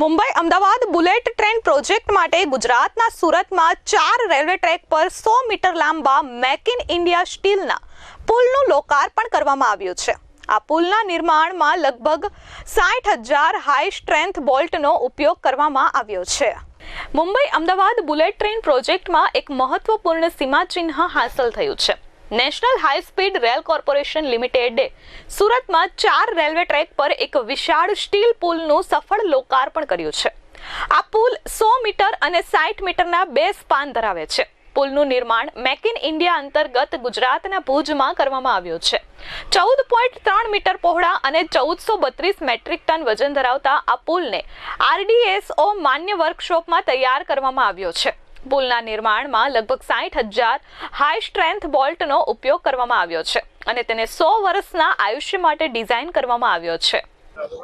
Mumbai Ahmedabad bullet train project માટે ગુજરાતના સુરતમાં ચાર રેલવે ટ્રેક પર સો મીટર લાંબા મેક ઇન ઇન્ડિયા સ્ટીલના પુલનું લોકાર્પણ કરવામાં આવ્યું છે. આ પુલના નિર્માણમાં લગભગ સાઠ હજાર હાઈ સ્ટ્રેન્થ બોલ્ટનો ઉપયોગ કરવામાં આવ્યો છે. મુંબઈ અમદાવાદ બુલેટ ટ્રેન પ્રોજેક્ટમાં એક મહત્વપૂર્ણ સીમાચિહ્ન હાંસલ થયું છે. National high speed rail corporation લિમિટેડે સુરતમાં ચાર રેલવે ટ્રેક પર એક વિશાળ સ્ટીલ પુલનું સફળ લોકાર્પણ કર્યું છે. આ પુલ સો મીટર અને સાઠ મીટરના બે સ્પાન ધરાવે છે. પુલનું નિર્માણ મેક ઇન ઇન્ડિયા અંતર્ગત ગુજરાતના ભુજમાં કરવામાં આવ્યું છે. ચૌદ પોઈન્ટ ત્રણ મીટર પહોળા અને ચૌદસો બત્રીસ મેટ્રિક ટન વજન ધરાવતા આ પુલને આરડીએસઓ માન્ય વર્કશોપમાં તૈયાર કરવામાં આવ્યો છે. પુલના નિર્માણમાં લગભગ સાઠ હજાર હાઈ સ્ટ્રેન્થ બોલ્ટનો ઉપયોગ કરવામાં આવ્યો છે અને તેને સો વર્ષના આયુષ્ય માટે ડિઝાઇન કરવામાં આવ્યો છે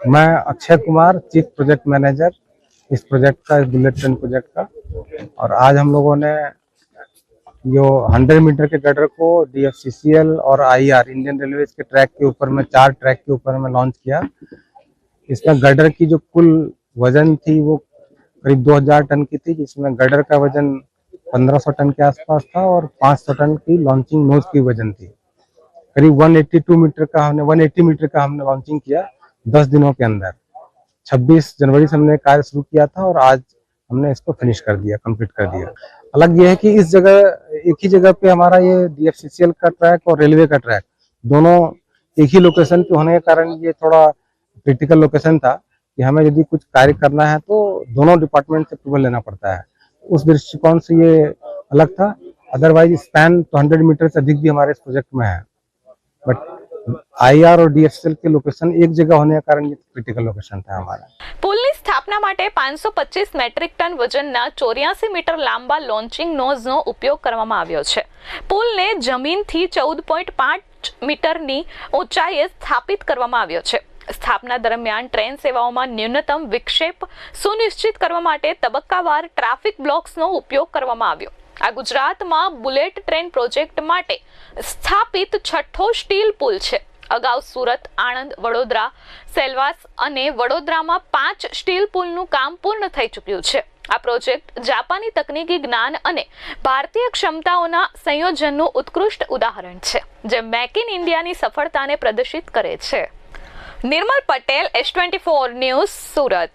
मैं Akshay Kumar chief project manager इस प्रोजेक्ट का इस बुलेट ट्रेन प्रोजेक्ट का और आज हम लोगों ने जो 100 मीटर के गटर को डीएफसीसीएल और आईआर इंडियन रेलवे के ट्रैक के ऊपर में चार ट्रैक के ऊपर में लॉन्च किया इसमें गडर की जो कुल वजन थी वो करीब 2000 टन की थी, जिसमें गडर का वज़न 1500 टन के आसपास था और 500 टन की लॉन्चिंग नोज़ की वज़न थी। करीब 182 मीटर का हमने 180 मीटर का हमने लॉन्चिंग किया 10 दिनों के अंदर। 26 जनवरी से हमने कार्य शुरू किया था और आज हमने इसको फिनिश कर दिया कंप्लीट कर दिया। अलग ये है कि इस जगह, एक ही जगह पे हमारा ये डीएफसीसीएल का ट्रैक और रेलवे का ट्रैक दोनों एक ही लोकेशन पे होने के कारण ये थोड़ा क्रिटिकल लोकेशन था। कि हमें यदि कुछ कार्य करना है तो दोनों डिपार्टमेंट से अप्रूवल लेना पड़ता है उस दृष्टिकोण से ये अलग था अदरवाइज स्पैन तो हंड्रेड मीटर से अधिक भी हमारे इस प्रोजेक्ट में है बट आईआर और डीएफसीएल के लोकेशन एक जगह होने के कारण ये क्रिटिकल लोकेशन था हमारा પુલની સ્થાપના માટે પાંચસો પચીસ મેટ્રિક ટન વજનના ચોર્યાસી મીટર લાંબા લોન્ચિંગ નોઝનો ઉપયોગ કરવામાં આવ્યો છે પુલને જમીનથી ચૌદ પોઈન્ટ પાંચ મીટરની ઊંચાઈએ સ્થાપિત કરવામાં આવ્યો છે સ્થાપના દરમિયાન ટ્રેન સેવાઓમાં ન્યૂનતમ વિક્ષેપ સુનિશ્ચિત કરવા માટે તબક્કાવાર ટ્રાફિક બ્લોક્સનો ઉપયોગ કરવામાં આવ્યો. આ ગુજરાતમાં બુલેટ ટ્રેન પ્રોજેક્ટ માટે સ્થાપિત છઠ્ઠો સ્ટીલ પુલ છે. અગાઉ સુરત, આણંદ, વડોદરા, સેલવાસ અને વડોદરામાં પાંચ સ્ટીલ પુલનું કામ પૂર્ણ થઈ ચૂક્યું છે. આ પ્રોજેક્ટ જાપાની તકનીકી જ્ઞાન અને ભારતીય ક્ષમતાઓના સંયોજનનું ઉત્કૃષ્ટ ઉદાહરણ છે, જે મેક ઇન ઇન્ડિયાની સફળતાને પ્રદર્શિત કરે છે. Nirmal Patel S twenty four news Surat.